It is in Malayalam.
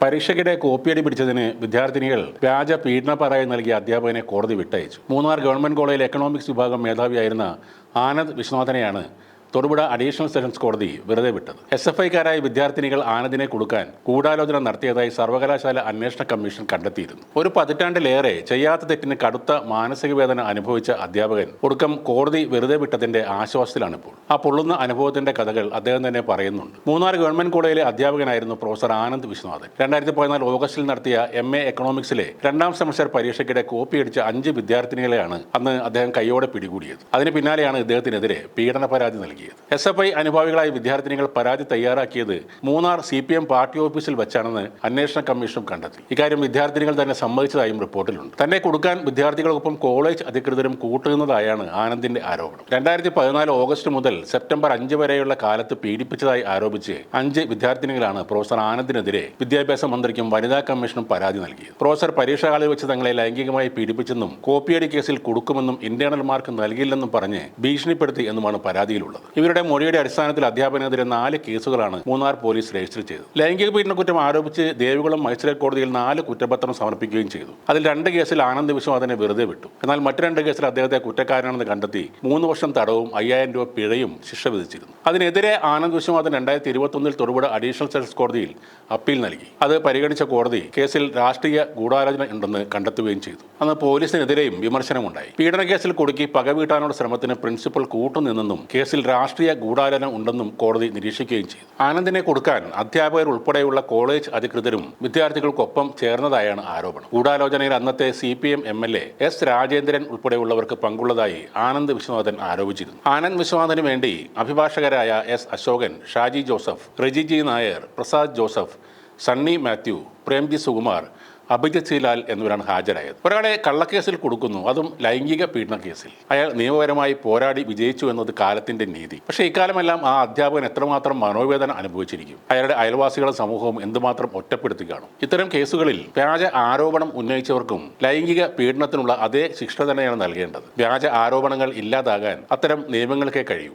പരീക്ഷയ്ക്കിടെ കോപ്പിയടി പിടിച്ചതിന് വിദ്യാർത്ഥിനികൾ വ്യാജ പീഡന പരാതി നൽകിയ അധ്യാപകനെ കോടതി വിട്ടയച്ചു. മൂന്നാർ ഗവൺമെന്റ് കോളേജിൽ എക്കണോമിക്സ് വിഭാഗം മേധാവിയായിരുന്ന ആനന്ദ് വിശ്വനാഥനെയാണ് തൊടുപുഴ അഡീഷണൽ സെഷൻസ് കോടതി വെറുതെ വിട്ടത്. എസ് എഫ് ഐക്കാരായ വിദ്യാർത്ഥിനികൾ ആനന്ദിനെ കൊടുക്കാൻ ഗൂഢാലോചന നടത്തിയതായി സർവകലാശാല അന്വേഷണ കമ്മീഷൻ കണ്ടെത്തിയിരുന്നു. ഒരു പതിറ്റാണ്ടിലേറെ ചെയ്യാത്ത തെറ്റിന് കടുത്ത മാനസിക വേദന അനുഭവിച്ച അധ്യാപകൻ ഒടുക്കം കോടതി വെറുതെ വിട്ടതിന്റെ ആശ്വാസത്തിലാണിപ്പോൾ. ആ പൊള്ളുന്ന അനുഭവത്തിന്റെ കഥകൾ അദ്ദേഹം തന്നെ പറയുന്നുണ്ട്. മൂന്നാർ ഗവൺമെന്റ് കോളേജിലെ അധ്യാപകനായിരുന്നു പ്രൊഫസർ ആനന്ദ് വിശ്വനാഥൻ. രണ്ടായിരത്തി പതിനാല് ഓഗസ്റ്റിൽ നടത്തിയ എം എ എക്കണോമിക്സിലെ രണ്ടാം സെമസ്റ്റർ പരീക്ഷയ്ക്കിടെ കോപ്പിയടിച്ച അഞ്ച് വിദ്യാർത്ഥിനികളെയാണ് അന്ന് അദ്ദേഹം കൈയോടെ പിടികൂടിയത്. അതിന് പിന്നാലെയാണ് ഇദ്ദേഹത്തിനെതിരെ പീഡന പരാതി നൽകിയത്. എസ് എഫ് ഐ അനുഭാവികളായ വിദ്യാർത്ഥിനികൾ പരാതി തയ്യാറാക്കിയത് Munnar C P M party ഓഫീസിൽ വെച്ചാണെന്ന് അന്വേഷണ കമ്മീഷനും കണ്ടെത്തി. ഇക്കാര്യം വിദ്യാർത്ഥിനികൾ തന്നെ സമ്മതിച്ചതായും റിപ്പോർട്ടിലുണ്ട്. തന്നെ കൊടുക്കാൻ വിദ്യാർത്ഥികൾക്കൊപ്പം കോളേജ് അധികൃതരും കൂട്ടുന്നതായാണ് ആനന്ദിന്റെ ആരോപണം. രണ്ടായിരത്തി പതിനാല് ഓഗസ്റ്റ് മുതൽ സെപ്റ്റംബർ അഞ്ച് വരെയുള്ള കാലത്ത് പീഡിപ്പിച്ചതായി ആരോപിച്ച് അഞ്ച് വിദ്യാർത്ഥിനികളാണ് പ്രൊഫസർ ആനന്ദിനെതിരെ വിദ്യാഭ്യാസ മന്ത്രിക്കും വനിതാ കമ്മീഷനും പരാതി നൽകിയത്. പ്രൊഫസർ പരീക്ഷാകാലിൽ വെച്ച് തങ്ങളെ ലൈംഗികമായി പീഡിപ്പിച്ചെന്നും കോപ്പിയടി കേസിൽ കൊടുക്കുമെന്നും ഇന്റേണൽ മാർക്ക് നൽകില്ലെന്നും പറഞ്ഞ് ഭീഷണിപ്പെടുത്തി എന്നുമാണ് പരാതിയിലുള്ളത്. ഇവരുടെ മൊഴിയുടെ അടിസ്ഥാനത്തിൽ അധ്യാപകനെതിരെ നാല് കേസുകളാണ് മൂന്നാർ പോലീസ് രജിസ്റ്റർ ചെയ്തത്. ലൈംഗിക പീഡന കുറ്റം ആരോപിച്ച് ദേവികുളം മജിസ്ട്രേറ്റ് കോടതിയിൽ നാല് കുറ്റപത്രം സമർപ്പിക്കുകയും ചെയ്തു. അതിൽ രണ്ട് കേസിൽ ആനന്ദ് വിശ്വനാഥനെ വെറുതെ വിട്ടു. എന്നാൽ മറ്റു രണ്ട് കേസിൽ അദ്ദേഹത്തെ കുറ്റക്കാരനാണെന്ന് കണ്ടെത്തി മൂന്ന് വർഷം തടവും അയ്യായിരം രൂപ പിഴയും ശിക്ഷ വിധിച്ചിരുന്നു. അതിനെതിരെ ആനന്ദ് വിശ്വനാഥൻ രണ്ടായിരത്തി ഇരുപത്തൊന്നിൽ തൊടുപുഴ അഡീഷണൽ സെഷൻസ് കോടതിയിൽ അപ്പീൽ നൽകി. അത് പരിഗണിച്ച കോടതി കേസിൽ രാഷ്ട്രീയ ഗൂഢാലോചന ഉണ്ടെന്ന് കണ്ടെത്തുകയും ചെയ്തു. അന്ന് പോലീസിനെതിരെയും വിമർശനമുണ്ടായി. പീഡന കേസിൽ കുടുക്കി പകവീട്ടാനുള്ള ശ്രമത്തിന് പ്രിൻസിപ്പൽ കൂട്ടുനിന്നെന്നും കേസിൽ രാഷ്ട്രീയ ഗൂഢാലോചന ഉണ്ടെന്നും കോടതി നിരീക്ഷിക്കുകയും ചെയ്തു. ആനന്ദിനെ കൊടുക്കാൻ അധ്യാപകർ ഉൾപ്പെടെയുള്ള കോളേജ് അധികൃതരും വിദ്യാർത്ഥികൾക്കൊപ്പം ചേർന്നതായാണ് ആരോപണം. ഗൂഢാലോചനയിൽ അന്നത്തെ C P M M L A S Rajendran ഉൾപ്പെടെയുള്ളവർക്ക് പങ്കുള്ളതായി ആനന്ദ് വിശ്വനാഥൻ ആരോപിച്ചിരുന്നു. ആനന്ദ് വിശ്വനാഥന് വേണ്ടി അഭിഭാഷകരായ എസ് അശോകൻ ഷാജി ജോസഫ് റിജിജി നായർ പ്രസാദ് ജോസഫ് സണ്ണി മാത്യു പ്രേംജി സുകുമാർ അഭിജിത് സിലാൽ എന്നിവരാണ് ഹാജരായത്. ഒരാളെ കള്ളക്കേസിൽ കൊടുക്കുന്നു. അതും ലൈംഗിക പീഡന കേസിൽ അയാൾ നിയമപരമായി പോരാടി വിജയിച്ചു എന്നത് കാലത്തിന്റെ നീതി. പക്ഷേ ഇക്കാലമെല്ലാം ആ അധ്യാപകൻ എത്രമാത്രം മനോവേദന അനുഭവിച്ചിരിക്കും. അയാളുടെ അയൽവാസികളെ സമൂഹവും എന്തുമാത്രം ഒറ്റപ്പെടുത്തി കാണും. ഇത്തരം കേസുകളിൽ വ്യാജ ആരോപണം ഉന്നയിച്ചവർക്കും ലൈംഗിക പീഡനത്തിനുള്ള അതേ ശിക്ഷ തന്നെയാണ് നൽകേണ്ടത്. വ്യാജ ആരോപണങ്ങൾ ഇല്ലാതാകാൻ അത്തരം നിയമങ്ങൾക്കേ കഴിയൂ.